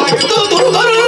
大家都来